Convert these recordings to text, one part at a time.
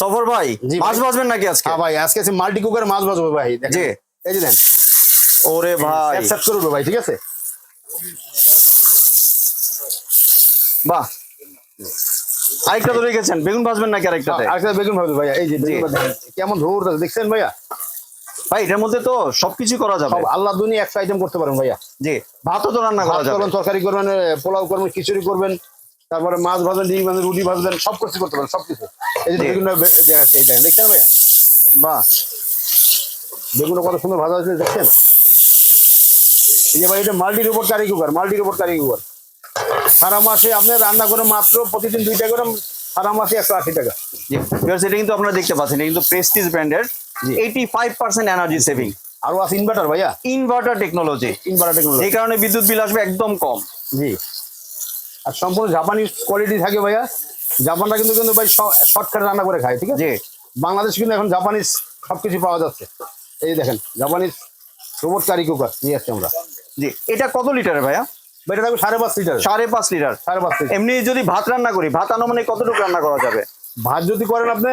সফর ভাই মাছ। ভাজবেন নাকি আজকে? হ্যাঁ ভাই আজকে আছে মাল্টি কুকার মাছ ভাজবো ভাই। জি। এই যে দেন ওরে ভাই। সেট করে উঠবো ভাই ঠিক আছে? বাহ। আরেকটা তো রেখেছেন বেগুন ভাজবেন নাকি আরেকটাতে? আরেকটা বেগুন ভাজবো ভাইয়া এই যে কেমন ধুর দেখছেন ভাইয়া? ভাই এটার মধ্যে তো সবকিছু করা যাবে। আল্লাহ দুনিয়া একশো আইটেম করতে পারেন ভাইয়া। জি। ভাতও তো রান্না করা যাবে। তরকারি করবেন পোলাও করবেন খিচুড়ি করবেন তারপরে মাছ ভাজবেন ডিম ভাজবেন রুটি ভাজবেন সব কিছু করতে পারেন সব কিছু এই যে। বেগুন দেখাচ্ছে এই দেখেন দেখছেন ভাইয়া বাহ। বেগুন কত সুন্দর ভাজা হয়েছে দেখছেন? এই যে ভাই এটা মাল্টির উপর কারি কুকার মাল্টির উপর কারি কুকার। সারা মাসে আপনি রান্না করে মাত্র প্রতিদিন দুইটা করে সারা মাসে একশো আশি টাকা। এটা কিন্তু আপনারা দেখতে পাচ্ছেন কিন্তু প্রেস্টিজ ব্র্যান্ডের। Eighty five percent energy saving আরও আছে ইনভার্টার ভাইয়া? ইনভার্টার টেকনোলজি ইনভার্টার টেকনোলজি এই কারণে বিদ্যুৎ বিল আসবে একদম কম। জি। আর সম্পূর্ণ জাপানি কোয়ালিটি থাকে ভাইয়া। জাপানরা কিন্তু কিন্তু ভাই শর্টকাট রান্না করে খায় ঠিক আছে? বাংলাদেশ কিন্তু এখন জাপানিজ সবকিছু পাওয়া যাচ্ছে। এই দেখেন জাপানিজ রোবট কারি কুকার নিয়ে আসছি আমরা। জি এটা কত লিটারের ভাইয়া? ভাই এটা থাকবে সাড়ে পাঁচ লিটার সাড়ে পাঁচ লিটার সাড়ে পাঁচ লিটার এমনি যদি ভাত রান্না করি ভাত আনুমানিক কতটুকু রান্না করা যাবে? ভাত যদি করেন আপনি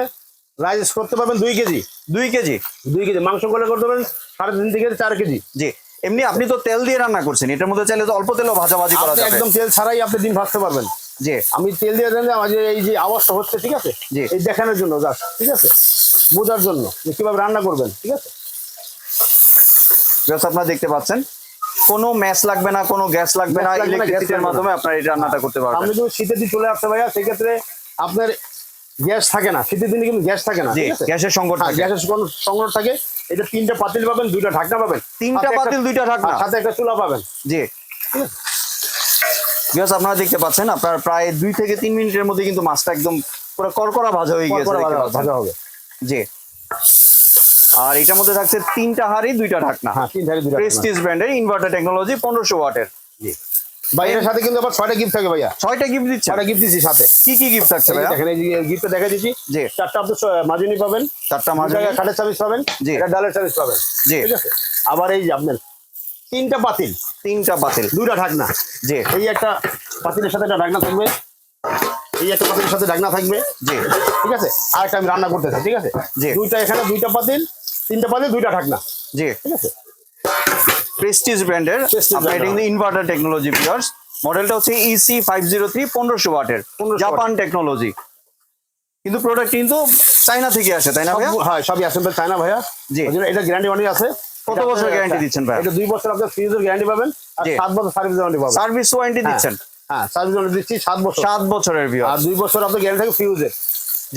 রাইস করতে পারবেন দুই কেজি। দুই কেজি। দুই কেজি। মাংস করলে করতে পারবেন সাড়ে তিন থেকে চার কেজি। জি। এমনি আপনি তো তেল দিয়ে রান্না করছেন এটার মধ্যে চাইলে তো অল্প তেলও ভাজাভাজি করা যাবে। একদম তেল ছাড়াই আপনি ডিম ভাজতে পারবেন। জি। আমি তেল দিয়ে দেন যে এই যে আওয়াজটা হচ্ছে ঠিক আছে? জি। এই দেখানোর জন্য জাস্ট ঠিক আছে? বোঝার জন্য যে কীভাবে রান্না করবেন ঠিক আছে? জাস্ট আপনারা দেখতে পাচ্ছেন কোনো ম্যাচ লাগবে না কোনো গ্যাস লাগবে না ইলেকট্রিসিটির মাধ্যমে আপনারা এই রান্নাটা করতে পারবেন। আপনি যদি শীতের দিন চলে আসতে ভাইয়া সেক্ষেত্রে আপনার গ্যাস থাকে না শীতের দিনে কিন্তু গ্যাস থাকে না গ্যাসের সংকট হ্যাঁ, থাকে। গ্যাসের কোনো সংগ্রহ থাকে। এটা তিনটা পাতিল পাবেন দুইটা ঢাকনা পাবেন। তিনটা পাতিল, দুইটা ঢাকনা? সাথে একটা চুলা পাবেন। জি। বিকজ আপনারা দেখতে পাচ্ছেন আপনার প্রায় দুই থেকে তিন মিনিটের মধ্যে কিন্তু মাছটা একদম পুরো করকরা ভাজা হয়ে গিয়েছে ভাজা- হবে। জি। আর এটার মধ্যে থাকছে তিনটা হাড়ি দুইটা ঢাকনা। হ্যাঁ তিন ধারে দুইটা প্রেস্টিজ ব্র্যান্ডের ইনভার্টার টেকনোলজি পনেরোশো ওয়াটের। জি। ভাই এর সাথে কিন্তু আবার ছয়টা গিফট থাকে ভাইয়া। ছয়টা গিফট দিচ্ছে ছয়টা গিফট দিচ্ছি সাথে। কি কি গিফট থাকছে ভাইয়া? দেখেন এই গিফটটা দেখা দিচ্ছি। জি। চারটা আপনি মাজুনি পাবেন চারটা মাঝে মাঝে কাঠের চাবিজ পাবেন জি। এটা ডালের চাবিজ পাবেন। জি। ঠিক আছে? আবার এই আপনার তিনটা পাতিল। তিনটা বাতিল দুইটা ঢাকনা। জি। এই একটা পাতিলের সাথে একটা ঢাকনা থাকবে। এই একটা পাতিলের সাথে ঢাকনা থাকবে। জি। ঠিক আছে? আর একটা আমি রান্না করতেছি ঠিক আছে? জি। দুইটা এখানে দুইটা পাতিল তিনটা পাতিল দুইটা ঢাকনা। জি। ঠিক আছে? প্রেস্টিজ ব্র্যান্ডের আপনার এটা কিন্তু ইনভার্টার টেকনোলজি পিয়ার্স মডেলটা হচ্ছে ইসি ফাইভ জিরো থ্রি পনেরোশো ওয়াটের। জাপান টেকনোলজি কিন্তু প্রোডাক্ট কিন্তু চাইনা থেকে আসে তাই না ভাইয়া? হ্যাঁ সবই অ্যাসেম্বল চায়না ভাইয়া। জি। এটা গ্যারান্টি ওয়ারেন্টি আছে। কত বছর guarantee দিচ্ছেন ভাই এটা দুই বছর আপনার ফ্রিজের গ্যারান্টি পাবেন আর। সাত বছর সার্ভিস ওয়ারেন্টি পাবেন। সার্ভিস ওয়ারেন্টি হ্যাঁ, দিচ্ছেন। হ্যাঁ সার্ভিস ওয়ারেন্টি দিচ্ছি সাত বছর। সাত বছরের ভিউ আর দুই বছর আপনার গ্যারান্টি থাকবে ফিউজের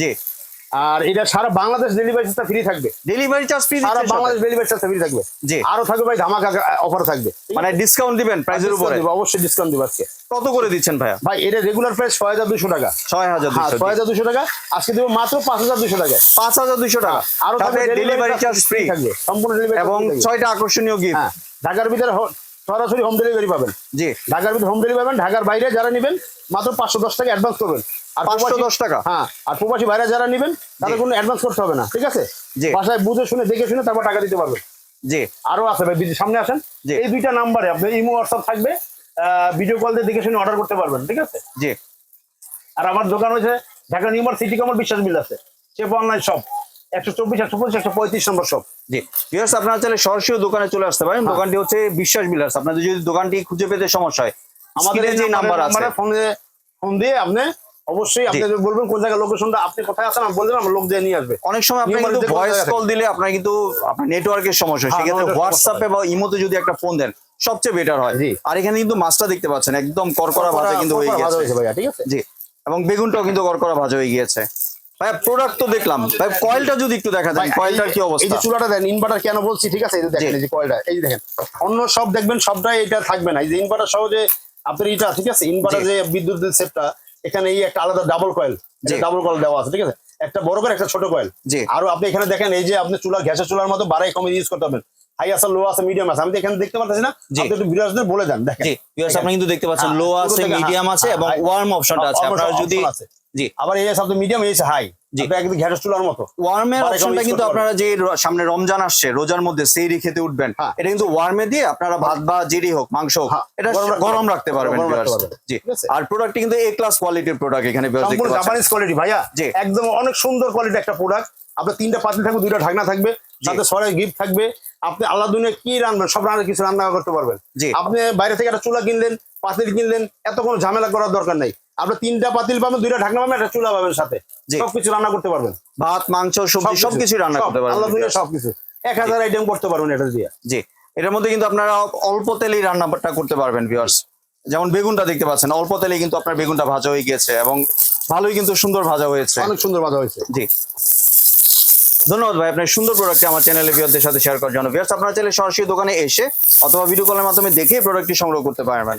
জি। আর এটা সারা বাংলাদেশ ডেলিভারি সিস্টেম ফ্রি থাকবে। ডেলিভারি চার্জ ফ্রি সারা বাংলাদেশ ডেলিভারি সিস্টেম ফ্রি থাকবে। জি। আরও থাকবে ভাই ধামাকা অফার থাকবে। মানে ডিসকাউন্ট দিবেন প্রাইসের উপরে? দিব, অবশ্যই ডিসকাউন্ট দিব আজকে। কত করে দিচ্ছেন ভাইয়া? ভাই এটা রেগুলার প্রাইস ছয় হাজার দুশো টাকা। ছয় হাজার হ্যাঁ টাকা। আজকে দেবো মাত্র পাঁচ হাজার দুশো টাকা। পাঁচ হাজার দুশো টাকা। আরও সাথে ডেলিভারি চার্জ ফ্রি থাকবে। সম্পূর্ণ ডেলিভারি এবং ছয়টা আকর্ষণীয় গিফট হ্যাঁ ঢাকার ভিতরে সরাসরি হোম ডেলিভারি পাবেন। জি। ঢাকার ভিতরে হোম ডেলিভারি পাবেন ঢাকার বাইরে যারা নেবেন মাত্র পাঁচশো দশ টাকা অ্যাডভান্স করবেন। আর 510 প্রবাসী- টাকা? হ্যাঁ আর প্রবাসী বাইরে যারা নেবেন তাদের কোনো অ্যাডভান্স করতে হবে না ঠিক আছে? জি। বাসায় বুঝে শুনে দেখে শুনে তারপর টাকা দিতে পারবেন। জি। আরও আছে ভাই সামনে আসেন। এই দুইটা নাম্বারে আপনি ইমো হোয়াটসঅ্যাপ থাকবে ভিডিও কল দিয়ে দেখে শুনে অর্ডার করতে পারবেন ঠিক আছে? জি। আর আমার দোকান হয়েছে ঢাকা নিউ সিটি কমার বিশ্বাস মিল আছে। চেপ অনলাইন শপ একশো চব্বিশ একশো পঁচিশ একশো পঁয়ত্রিশ নম্বর শপ জি। ভিউয়ার্স আপনারা চাইলে সরাসরি দোকানে চলে আসতে পারেন। দোকানটি হচ্ছে বিশ্বাস বিলার্স আপনাদের যদি দোকানটি খুঁজে পেতে সমস্যা হয় আমাদের যে নাম্বার আছে ফোনে ফোন দিয়ে আপনি অবশ্যই আপনি বলবেন কোন জায়গায় লোকেশনটা আপনি কোথায় আছেন বলবেন আমার লোক দিয়ে নিয়ে আসবে। অনেক সময় আপনি কিন্তু ভয়েস কল দিলে আপনার কিন্তু আপনার নেটওয়ার্কের সমস্যা হয়। হ্যাঁ, সেক্ষেত্রে হোয়াটসঅ্যাপে বা ইমোতে যদি একটা ফোন দেন সবচেয়ে বেটার হয়। আর এখানে কিন্তু মাছটা দেখতে পাচ্ছেন একদম করকরা ভাজা কিন্তু হয়ে কড়কড়া গেছে ঠিক আছে? জি। এবং বেগুনটাও কিন্তু করকরা ভাজা হয়ে গিয়েছে। ভাই প্রোডাক্ট তো দেখলাম। ভাই কয়েলটা যদি একটু দেখা ভাই, কয়েলটার কি এই- এই অবস্থা? যে চুলাটা দেন ইনভার্টার কেন বলছি ঠিক আছে? এই যে দেখেন এই যে কয়টা এই দেখেন। অন্য সব দেখবেন সবটাই এটা থাকবে না। এই যে ইনভার্টার সহ যে আপনার এটা ঠিক আছে? ইনভার্টার। যে বিদ্যুতের সেটটা এখানে এই একটা আলাদা ডাবল কয়েল জি। ডাবল কয়েল দেওয়া আছে ঠিক আছে? একটা বড় করে একটা ছোট কয়েল। আরও আপনি এখানে দেখেন এই যে আপনি চুলা গ্যাসের চুলার মতো বাড়াই কমে ইউজ করতে পারবেন। হাই আছে লো আছে মিডিয়াম আছে। আমি তো এখানে দেখতে পাচ্ছি না। আপনি একটু বিরাজদের বলে দেন দেখেন। ভিউয়ার্স আপনি কিন্তু দেখতে পাচ্ছেন হ্যাঁ, লো আছে হ্যাঁ, মিডিয়াম আছে হ্যাঁ, এবং ওয়ার্ম অপশনটা আছে। আপনারা যদি আছে। জি। আবার এই আছে মিডিয়াম এই হাই জি। একদম ঘ্যাটের চুলার মতো। ওয়ার্মের অপশনটা কিন্তু আপনারা যে সামনে রমজান আসছে রোজার মধ্যে সেইরি খেতে উঠবেন। হ্যাঁ। এটা কিন্তু ওয়ার্মে দিয়ে আপনারা ভাত বা হোক মাংস হোক হ্যাঁ, এটা গরম রাখতে পারবেন। জি। আর কিন্তু এ ক্লাস কোয়ালিটির প্রোডাক্ট এখানে। জাপানিজ কোয়ালিটি ভাইয়া। জি। একদম অনেক সুন্দর কোয়ালিটি একটা প্রোডাক্ট আপনার তিনটা পাতিল থাকবে দুইটা ঢাকনা থাকবে সাথে সরাই গিফট থাকবে। আপনি আল্লাহ দুনিয়া কি রান্নাবেন সব রান্না কিছু রান্না করতে পারবেন। আপনি বাইরে থেকে একটা চুলা কিনলেন পাতিল কিনলেন এত কোনো ঝামেলা করার দরকার নাই। আপনি তিনটা পাতিল পাবেন দুইটা ঢাকনা পাবেন একটা চুলা পাবেন সাথে। সবকিছু রান্না করতে পারবেন। ভাত মাংস সবজি সবকিছু। রান্না করতে পারবেন। আল্লাহ সবকিছু। এক হাজার আইটেম করতে পারবেন এটা দিয়ে। জি। এটার মধ্যে কিন্তু আপনারা অল্প তেলেই রান্নাটা করতে পারবেন ভিউয়ার্স যেমন বেগুনটা দেখতে পাচ্ছেন অল্প তেলে কিন্তু আপনার বেগুনটা ভাজা হয়ে গিয়েছে এবং ভালোই কিন্তু সুন্দর ভাজা হয়েছে। অনেক সুন্দর ভাজা হয়েছে। জি। ধন্যবাদ ভাই আপনার সুন্দর প্রোডাক্টটি আমার চ্যানেলে ভিউয়ারদের সাথে শেয়ার করার জন্য। ভিউয়ার্স আপনারা চাইলে সরাসরি দোকানে এসে অথবা ভিডিও কলের মাধ্যমে দেখে প্রোডাক্টটি সংগ্রহ করতে পারবেন।